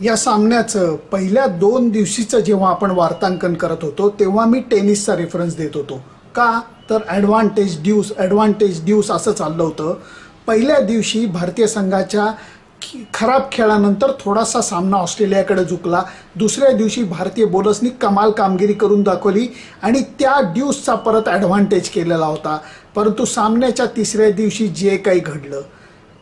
या सामन्याचं पहिल्या दोन दिवशीचं जेव्हा आपण वार्तांकन करत होतो तेव्हा मी टेनिसचा रेफरन्स देत होतो. का? तर ॲडव्हान्टेज ड्यूस ॲडव्हान्टेज ड्यूस असं चाललं होतं. पहिल्या दिवशी भारतीय संघाच्या खराब खेळानंतर थोडासा सामना ऑस्ट्रेलियाकडे झुकला. दुसऱ्या दिवशी भारतीय बॉलर्सनी कमाल कामगिरी करून दाखवली आणि त्या ड्यूसचा परत ॲडव्हान्टेज केलेला होता. परंतु सामन्याच्या तिसऱ्या दिवशी जे काही घडलं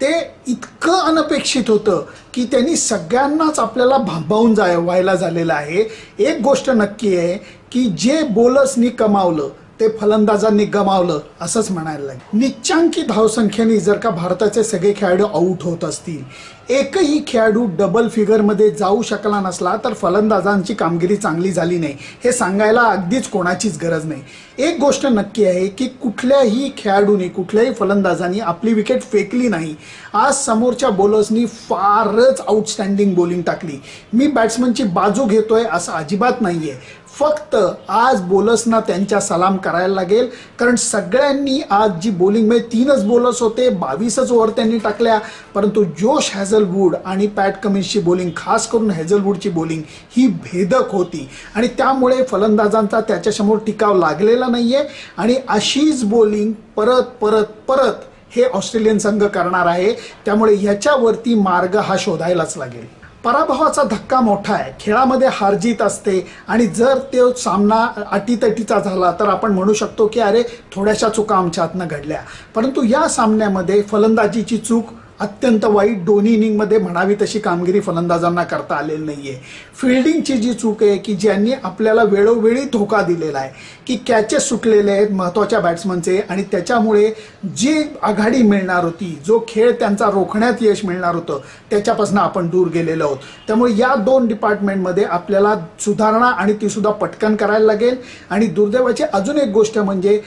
ते इतकं अनपेक्षित होतं की त्यांनी सगळ्यांनाच आपल्याला भांबावून जाय व्हायला झालेलं आहे. एक गोष्ट नक्की आहे की जे बोलर्सनी कमावलं ते फलंदाजांनी गमावलं असंच म्हणायला लागेल. निच्चांकी धावसंख्येने जर का भारताचे सगळे खेळाडू आऊट होत असतील एकही खेळाडू डबल फिगरमध्ये जाऊ शकला नसला तर फलंदाजांची कामगिरी चांगली झाली नाही. हे सांगायला अगदीच कोणाचीच गरज नाही. एक गोष्ट नक्की आहे की कुठल्याही खेळाडूने कुठल्याही फलंदाजांनी आपली विकेट फेकली नाही. आज समोरच्या बॉलर्सनी फारच आउटस्टँडिंग बॉलिंग टाकली. मी बॅट्समनची बाजू घेतोय असं अजिबात नाही आहे फक्त आज बोलर्सना त्यांच्या सलाम करायला लागेल. कारण सगळ्यांनी आज जी बॉलिंग म्हणजे तीनच बोलर्स होते बावीसच ओव्हर त्यांनी टाकल्या. परंतु जोश हॅझलवूड आणि पॅट कमिन्सची बॉलिंग खास करून हॅझलवूडची बॉलिंग ही भेदक होती. आणि त्यामुळे फलंदाजांचा त्याच्यासमोर टिकाव लागलेला नाही आहे आणि अशीच बॉलिंग परत परत परत हे ऑस्ट्रेलियन संघ करणार आहे. त्यामुळे ह्याच्यावरती मार्ग हा शोधायलाच लागेल. पराभवाचा धक्का मोठा आहे. खेळामध्ये हारजीत असते. आणि जर तो सामना अटीतटीचा झाला तर आपण म्हणू शकतो की अरे थोड्याशा चुका आमच्या हातनं घडल्या. परंतु या सामन्यामध्ये फलंदाजीची चूक अत्यंत वाईट दोन्ही इनिंगमध्ये म्हणावी तशी कामगिरी फलंदाजांना करता आलेली नाही आहे फिल्डिंगची जी चूक आहे की ज्यांनी आपल्याला वेळोवेळी धोका दिलेला आहे की कॅचेस सुटलेले आहेत महत्त्वाच्या बॅट्समनचे आणि त्याच्यामुळे जी आघाडी मिळणार होती जो खेळ त्यांचा रोखण्यात यश मिळणार होतं त्याच्यापासून आपण दूर गेलेलो आहोत. त्यामुळे या दोन डिपार्टमेंटमध्ये आपल्याला सुधारणा आणि तीसुद्धा पटकन करायला लागेल. आणि दुर्दैवाची अजून एक गोष्ट म्हणजे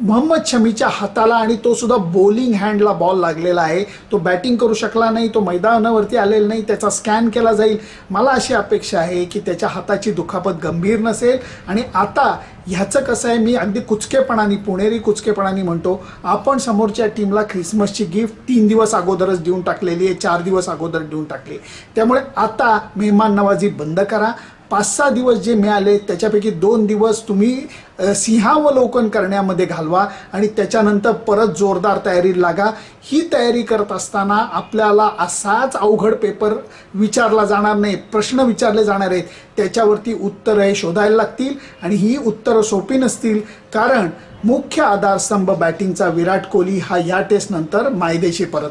मोहम्मद शमीच्या हाताला आणि तो सुद्धा बॉलिंग हँडला बॉल लागलेला आहे. तो बॅटिंग करू शकला नाही तो मैदानावरती आलेला नाही त्याचा स्कॅन केला जाईल. मला अशी अपेक्षा आहे की त्याच्या हाताची दुखापत गंभीर नसेल आणि आता ह्याचं कसं आहे मी अगदी कुचकेपणाने पुणेरी कुचकेपणाने म्हणतो आपण समोरच्या टीमला ख्रिसमसची गिफ्ट तीन दिवस अगोदरच देऊन टाकलेली आहे चार दिवस अगोदर देऊन टाकली त्यामुळे आता मेहमान नवाजी बंद करा. पाच सहा दिवस जे मिळाले त्याच्यापैकी दोन दिवस तुम्ही सिंहावलोकन करण्यामध्ये घालवा आणि त्याच्यानंतर परत जोरदार तयारी लागा. ही तयारी करत असताना आपल्याला असाच अवघड पेपर विचारला जाणार नाही प्रश्न विचारले जाणार आहेत. त्याच्यावरती उत्तरं हे शोधायला लागतील आणि ही उत्तर सोपी नसतील कारण मुख्य आधारस्तंभ बॅटिंगचा विराट कोहली हा या टेस्ट नंतर मायदेशी परत